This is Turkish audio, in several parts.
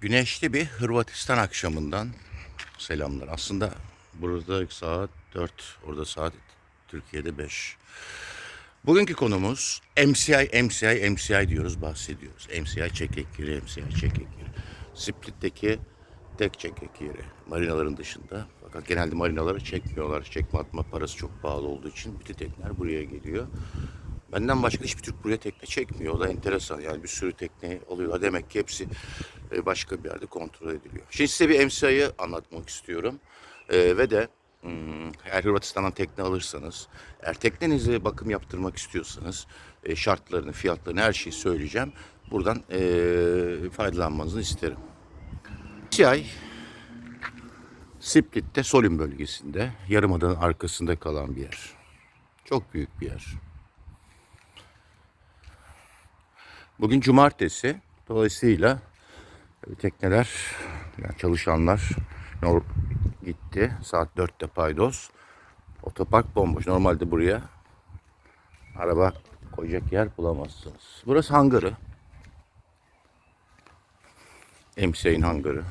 Güneşli bir Hırvatistan akşamından selamlar. Aslında burada saat 4, orada saat Türkiye'de 5. Bugünkü konumuz MCI, MCI, MCI diyoruz, bahsediyoruz. MCI çekek yeri, MCI çekek yeri. Split'teki tek çekek yeri. Marinaların dışında. Fakat genelde marinaları çekmiyorlar. Çekme atma parası çok pahalı olduğu için bütün tekneler buraya geliyor. Benden başka hiçbir Türk buraya tekne çekmiyor. O da enteresan. Yani bir sürü tekne oluyor. Demek ki hepsi e, başka bir yerde kontrol ediliyor. Şimdi size bir MCI'yi anlatmak istiyorum. E, ve de hmm, eğer Hırvatistan'dan tekne alırsanız, eğer teknenize bakım yaptırmak istiyorsanız e, şartlarını, fiyatlarını her şeyi söyleyeceğim. Buradan e, faydalanmanızı isterim. MCI Split'te Solin bölgesinde, yarımadanın arkasında kalan bir yer. Çok büyük bir yer. Bugün cumartesi. Dolayısıyla tekneler, yani çalışanlar gitti. Saat 4'te paydos. Otopark bomboş. Normalde buraya araba koyacak yer bulamazsınız. Burası hangarı. MC'nin hangarı.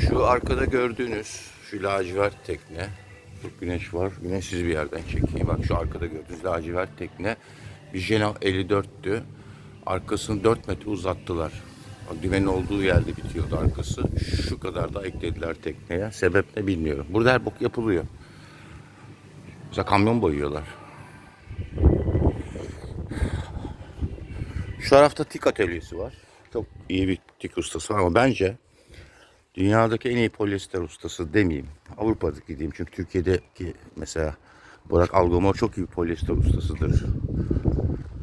Şu arkada gördüğünüz şu lacivert tekne. Güneş var. Güneşsiz bir yerden çekeyim. Bak şu arkada gördüğünüz lacivert tekne. Bir Jena 54'tü. Arkasını 4 metre uzattılar. Dümenin olduğu yerde bitiyordu arkası. Şu kadar da eklediler tekneye. Sebep ne bilmiyorum. Burada her bok yapılıyor. Mesela kamyon boyuyorlar. Şu tarafta tik atölyesi var. Çok iyi bir tik ustası var ama bence Dünyadaki en iyi polyester ustası demeyeyim. Avrupa'daki diyeyim. Çünkü Türkiye'deki mesela Burak Algomor çok iyi polyester ustasıdır.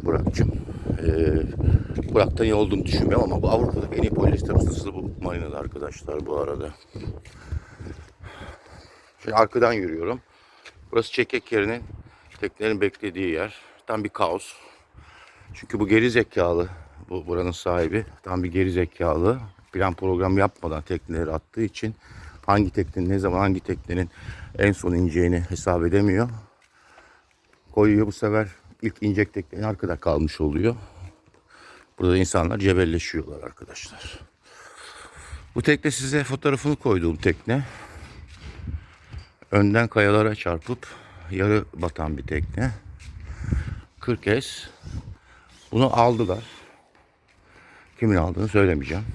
Burak'cığım. Ee, Burak'tan iyi olduğunu düşünmüyorum ama bu Avrupa'daki en iyi polyester ustası bu marinada arkadaşlar bu arada. Şimdi arkadan yürüyorum. Burası çekek yerinin teknelerin beklediği yer. Tam bir kaos. Çünkü bu geri zekalı bu buranın sahibi tam bir geri zekalı plan program yapmadan tekneleri attığı için hangi teknenin ne zaman hangi teknenin en son ineceğini hesap edemiyor. Koyuyor bu sefer ilk inecek teknenin arkada kalmış oluyor. Burada insanlar cebelleşiyorlar arkadaşlar. Bu tekne size fotoğrafını koyduğum tekne. Önden kayalara çarpıp yarı batan bir tekne. 40 es. Bunu aldılar. Kimin aldığını söylemeyeceğim.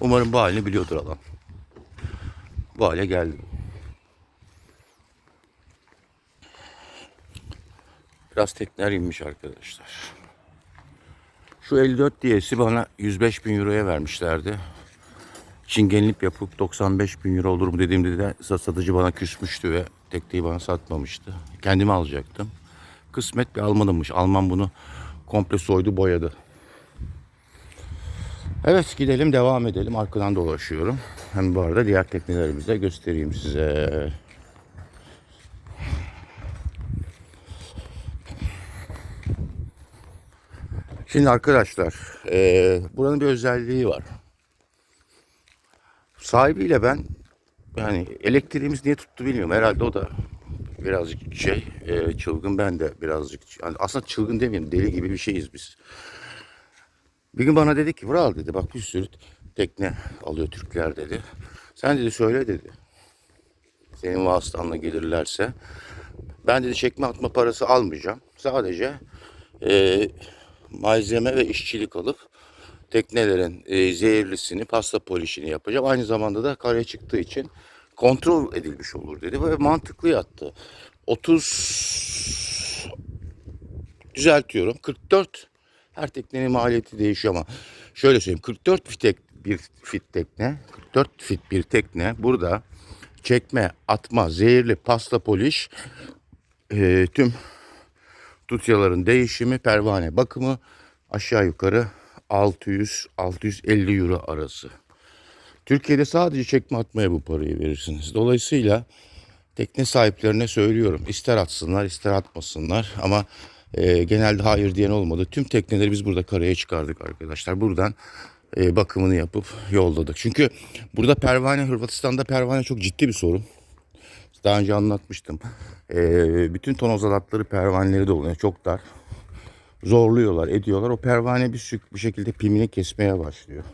Umarım bu halini biliyordur adam. Bu hale geldi. Biraz tekneler inmiş arkadaşlar. Şu 54 diyesi bana 105 bin euroya vermişlerdi. Çingenlik yapıp 95 bin euro olur mu dediğimde de satıcı bana küsmüştü ve tekneyi bana satmamıştı. Kendimi alacaktım. Kısmet bir Almanımmış. Alman bunu komple soydu boyadı. Evet gidelim devam edelim. Arkadan dolaşıyorum. Hem bu arada diğer teknelerimizi de göstereyim size. Şimdi arkadaşlar eee, buranın bir özelliği var. Sahibiyle ben yani elektriğimiz niye tuttu bilmiyorum. Herhalde o da birazcık şey eee, çılgın ben de birazcık yani aslında çılgın demeyeyim deli gibi bir şeyiz biz. Bir gün bana dedi ki Vural dedi bak bir sürü tekne alıyor Türkler dedi. Sen dedi söyle dedi. Senin vasıtanla gelirlerse. Ben dedi çekme atma parası almayacağım. Sadece e, malzeme ve işçilik alıp teknelerin e, zehirlisini, pasta polişini yapacağım. Aynı zamanda da karaya çıktığı için kontrol edilmiş olur dedi. Ve mantıklı yattı. 30 düzeltiyorum. 44 her teknenin maliyeti değişiyor ama şöyle söyleyeyim 44 fit tek- bir fit tekne 44 fit bir tekne burada çekme, atma, zehirli, pasta poliş e, tüm tutyaların değişimi, pervane bakımı aşağı yukarı 600-650 euro arası. Türkiye'de sadece çekme atmaya bu parayı verirsiniz. Dolayısıyla tekne sahiplerine söylüyorum. ister atsınlar ister atmasınlar ama e, genelde hayır diyen olmadı. Tüm tekneleri biz burada karaya çıkardık arkadaşlar. Buradan e, bakımını yapıp yolladık. Çünkü burada pervane Hırvatistan'da pervane çok ciddi bir sorun. Daha önce anlatmıştım. Ee, bütün tonoz halatları pervaneleri doluyor. Çok dar. Zorluyorlar, ediyorlar. O pervane bir, bir şekilde pimini kesmeye başlıyor.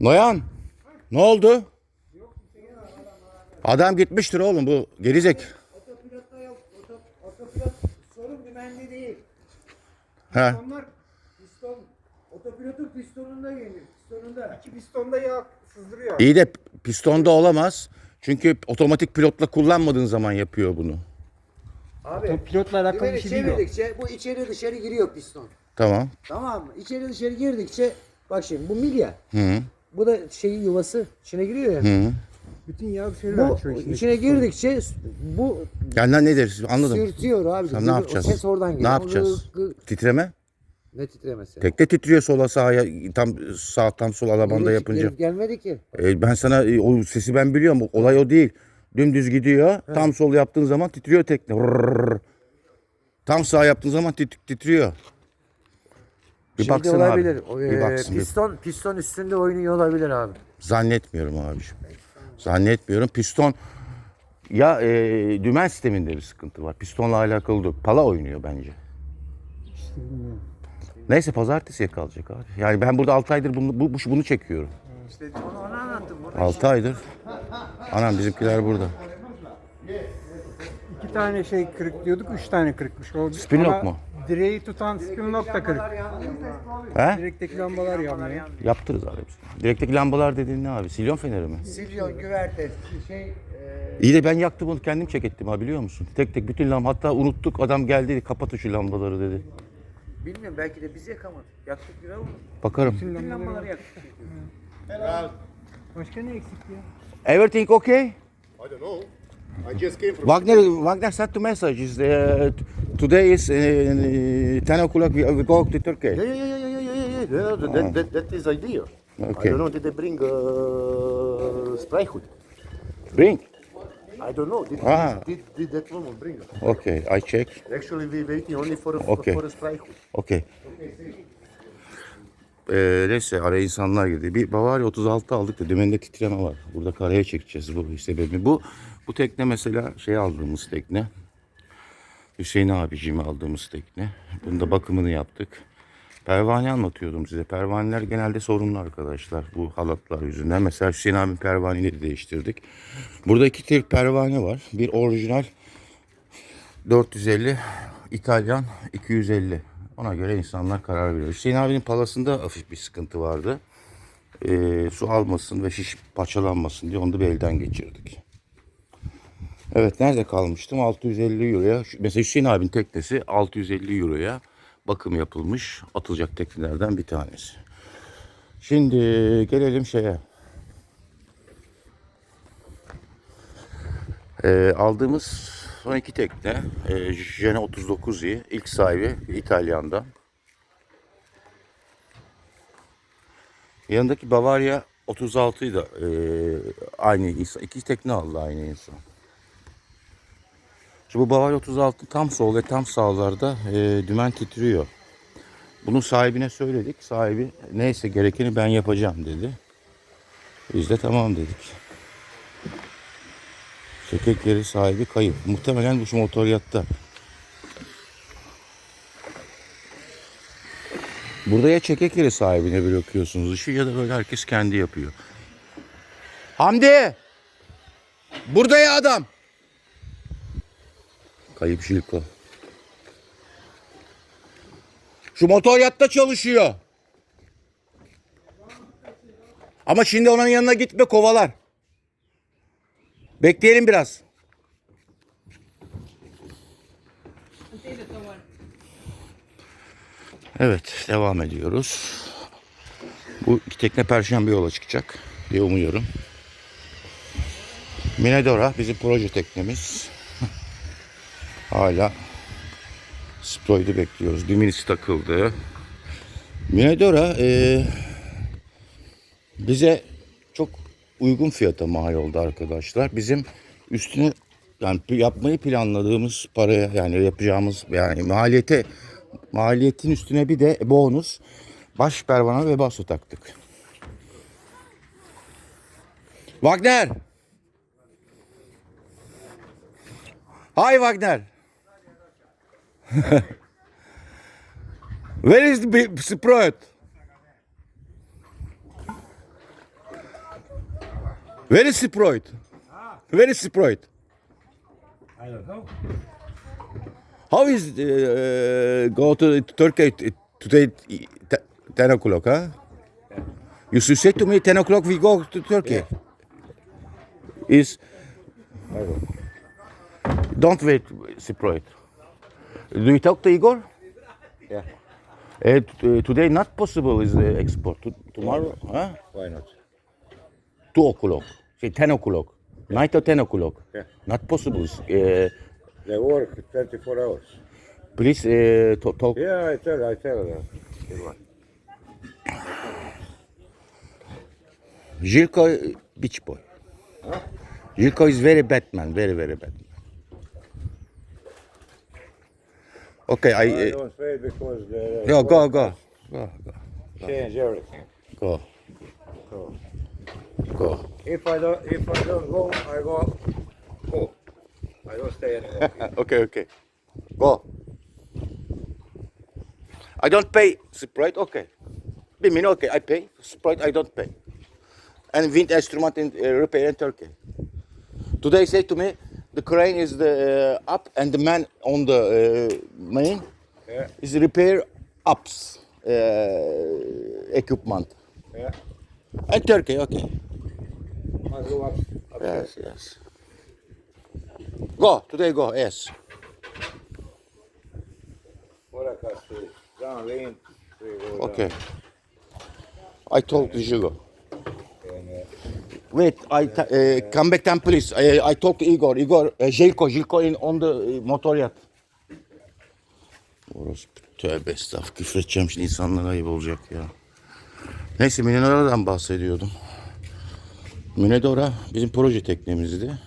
Noyan, ne oldu? Adam gitmiştir oğlum bu gerizek. Dümende değil. He. Pistonlar piston otopilotun pistonunda gelir. Pistonunda. İki pistonda yağ sızdırıyor. İyi de pistonda olamaz. Çünkü otomatik pilotla kullanmadığın zaman yapıyor bunu. Abi Pilotla alakalı dümeni bir şey değil o. çevirdikçe bu içeri dışarı giriyor piston. Tamam. Tamam mı? İçeri dışarı girdikçe bak şimdi bu milya. Hı Bu da şeyin yuvası içine giriyor ya. hı. Bütün yağ dışarı Bu içine piston. girdikçe bu Yani lan ne deriz anladım. sürtüyor abi. Tamam, ne O yapacağız? ses oradan geliyor. Ne yapacağız? Gı- gı- Titreme? Ne titremesi? Tekte titriyor sola sağa tam sağ tam sol alabanda Gelip- yapınca. gelip gelmedi ki. E, ben sana e, o sesi ben biliyorum. Olay o değil. Dümdüz gidiyor. Tam sol yaptığın zaman titriyor tekne. Rrrr. Tam sağ yaptığın zaman tit- titriyor. Bir Şimdi baksana olabilir. abi. O, Bir e, baksın. bir- piston piston üstünde oynuyor olabilir abi. Zannetmiyorum abiciğim. Zannetmiyorum. Piston ya e, dümen sisteminde bir sıkıntı var. Pistonla alakalı değil. Pala oynuyor bence. Neyse pazartesiye kalacak abi. Yani ben burada 6 aydır bunu, bu, bu- bunu çekiyorum. İşte onu, onu anlattım. Burada 6 aydır. Anam bizimkiler burada. İki tane şey kırık diyorduk, üç tane kırıkmış. O, Spin lock ama mu? Direği tutan spin lock da kırık. He? Direkteki lambalar yanmıyor. Yaptırız abi hepsini. Direkteki lambalar dediğin ne abi? Silyon feneri mi? Silyon, güverte, şey, e, İyi de ben yaktım onu kendim çek ettim ha biliyor musun? Tek tek bütün lam hatta unuttuk adam geldi dedi kapatın şu lambaları dedi. bilmiyorum belki de biz yakamadık. Yaktık bir ama. Bakarım. Bütün lambaları yaktık. Başka ne eksik ya? Everything okay? I don't know. I just came from. Wagner Wagner sent the message is uh, today is uh, 10 o'clock we, we go to Turkey. Yeah, yeah, yeah, yeah, yeah, yeah, yeah. That, that, that, that is idea. Okay. I don't know. Did they bring uh, Spryhood? Bring. I don't know. Did, Ah. did, did that woman bring it? Okay, I check. Actually, we waiting only for a, Okay. for a Spryhood. Okay. Ee, neyse araya insanlar girdi. Bir Bavaria 36 aldık da dümeninde titreme var. Burada karaya çekeceğiz bu sebebi. Bu bu tekne mesela şey aldığımız tekne. Hüseyin abiciğime aldığımız tekne. Bunda bakımını yaptık. Pervane anlatıyordum size. Pervaneler genelde sorunlu arkadaşlar bu halatlar yüzünden. Mesela Hüseyin abinin pervaneleri değiştirdik. Burada iki tip pervane var. Bir orijinal 450, İtalyan 250. Ona göre insanlar karar veriyor. Hüseyin abinin palasında hafif bir sıkıntı vardı. Ee, su almasın ve şiş parçalanmasın diye onu da bir elden geçirdik. Evet nerede kalmıştım? 650 euroya. Mesela Hüseyin abinin teknesi 650 euroya bakım yapılmış atılacak teknelerden bir tanesi. Şimdi gelelim şeye. Ee, aldığımız son iki tekne e, Jene 39i ilk sahibi İtalyan'da. Yanındaki Bavaria 36'yı da e, aynı insan. iki tekne aldı aynı insan. Şimdi bu Bavaria 36 tam sol ve tam sağlarda e, dümen titriyor. Bunun sahibine söyledik. Sahibi neyse gerekeni ben yapacağım dedi. Biz de tamam dedik. Çekek yeri sahibi kayıp. Muhtemelen bu şu motor yatta. Burada ya çekek yeri sahibine bırakıyorsunuz işi ya da böyle herkes kendi yapıyor. Hamdi! Burada ya adam! Kayıp Şilko. Şu motor yatta çalışıyor. Ama şimdi onun yanına gitme kovalar. Bekleyelim biraz. Evet devam ediyoruz. Bu iki tekne perşembe yola çıkacak diye umuyorum. Minedora bizim proje teknemiz. Hala Sproid'i bekliyoruz. Diminisi takıldı. Minedora eee bize çok uygun fiyata mal oldu arkadaşlar. Bizim üstüne yani yapmayı planladığımız paraya yani yapacağımız yani maliyete maliyetin üstüne bir de bonus baş pervana ve baso taktık. Wagner! Hi Wagner. Where is the big Where is Sprite? Where is Sprite? I don't know. How is uh, go to Turkey today 10 o'clock, huh? You should say to me 10 o'clock we go to Turkey. Is don't wait, Sprite. Do you talk to Igor? Yeah. Uh, today not possible is the export. To- tomorrow, huh? Why not? 2 o'clock. Say 10 o'clock. Night or 10 o'clock. Yeah. Not possible. Uh, They work 24 hours. please uh, to- talk. Yeah, I tell, I tell them. Everyone. Jirko beach boy. Jirko is very bad man, very very bad. Okay, I I uh, don't pay because they go go go go go change everything. go So go. if I don't, if I don't go, I go. Go. I don't stay anymore. okay okay go. I don't pay Sprite. Okay, bir minute. Okay, I pay Sprite. I don't pay. And wind instrument in uh, repair in Turkey. Today say to me, the crane is the uh, up and the man on the uh, main yeah, is repair ups uh, equipment. yeah. And Turkey, okay. Yes, yes. Go today, go. Yes. Okay. I told you go. Wait, I uh, come back then, please. I, I talked to Igor. Igor, uh, Jelko, Jelko in on the motor yat. Orası tövbe estağfurullah. Küfür edeceğim şimdi insanlara ayıp olacak ya. Neyse Minedora'dan bahsediyordum. Minedora bizim proje teknemizdi.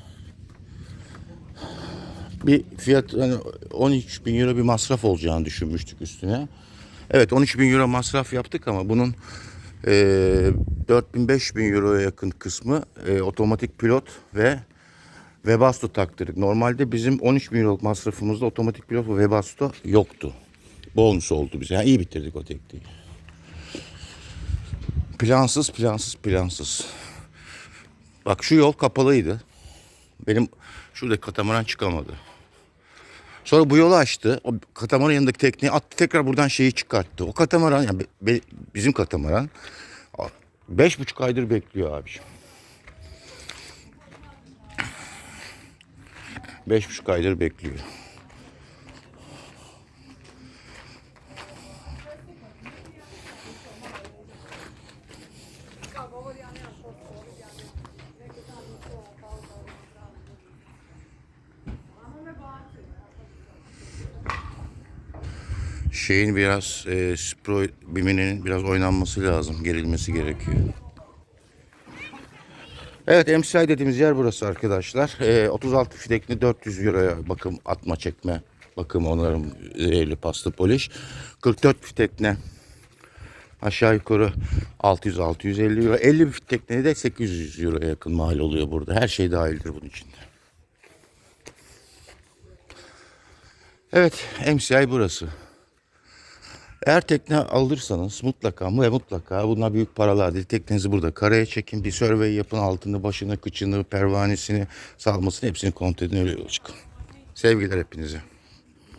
Bir fiyat hani 13 bin euro bir masraf olacağını düşünmüştük üstüne. Evet 13 bin euro masraf yaptık ama bunun e, 4 bin 5 bin euroya yakın kısmı e, otomatik pilot ve Webasto taktırdık. Normalde bizim 13 bin euroluk masrafımızda otomatik pilot ve Webasto yoktu. Bonus oldu bize. Yani iyi bitirdik o tekniği. Plansız, plansız, plansız. Bak şu yol kapalıydı. Benim şurada katamaran çıkamadı. Sonra bu yolu açtı. O katamaran yanındaki tekneyi attı. Tekrar buradan şeyi çıkarttı. O katamaran yani be- bizim katamaran beş buçuk aydır bekliyor abiciğim. Beş buçuk aydır bekliyor. Şeyin biraz e, Spro biminin biraz oynanması lazım. Gerilmesi gerekiyor. Evet MCI dediğimiz yer burası arkadaşlar. E, 36 fidekli 400 euroya bakım atma çekme bakım onarım zehirli pasta poliş. 44 fitekne aşağı yukarı 600-650 euro. 50 bir tekneye de 800 euroya yakın mal oluyor burada. Her şey dahildir bunun içinde. Evet MCI burası. Eğer tekne alırsanız mutlaka ve mutlaka bunlar büyük paralar değil. Teknenizi burada karaya çekin. Bir survey yapın. Altını, başını, kıçını, pervanesini, salmasını hepsini kontrol edin. Öyle yola çıkın. Sevgiler hepinize.